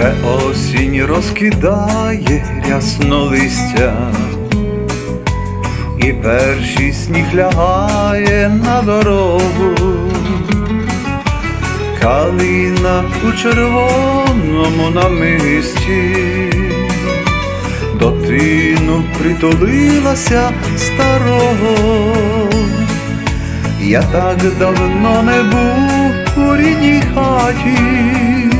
Вже осінь розкидає рясно листя, і перший сніг лягає на дорогу, калина у червоному намисті, до тину притулилася старого. Я так давно не був у рідній хаті.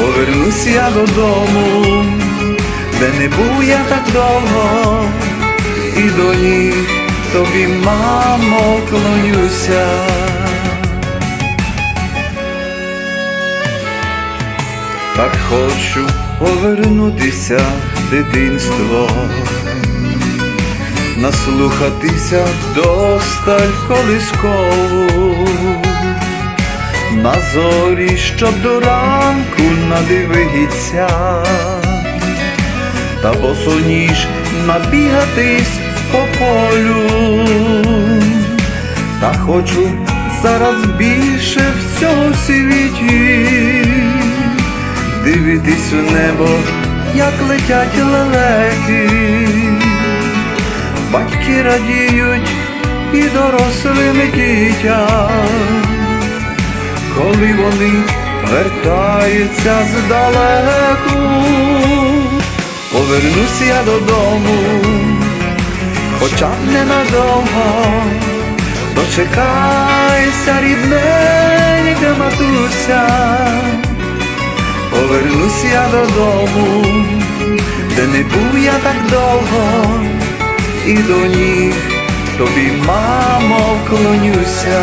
Повернусь я додому, де не був я так довго, і до ніг тобі, мамо, клонюся. Так хочу повернутися в дитинство, наслухатися досталь колискову на зорі, щоб до ранку надивиться, та босоніж набігатись по полю, та хочу зараз більше в цьому світі, дивитись у небо, як летять лелеки, батьки радіють і дорослим дітям коли вони вертаються здалеку, повернусь я додому, хоча б ненадовго, дочекайся, рідненька матуся, повернусь я додому, де не був я так довго, і до ніг тобі, мамо, вклонюся.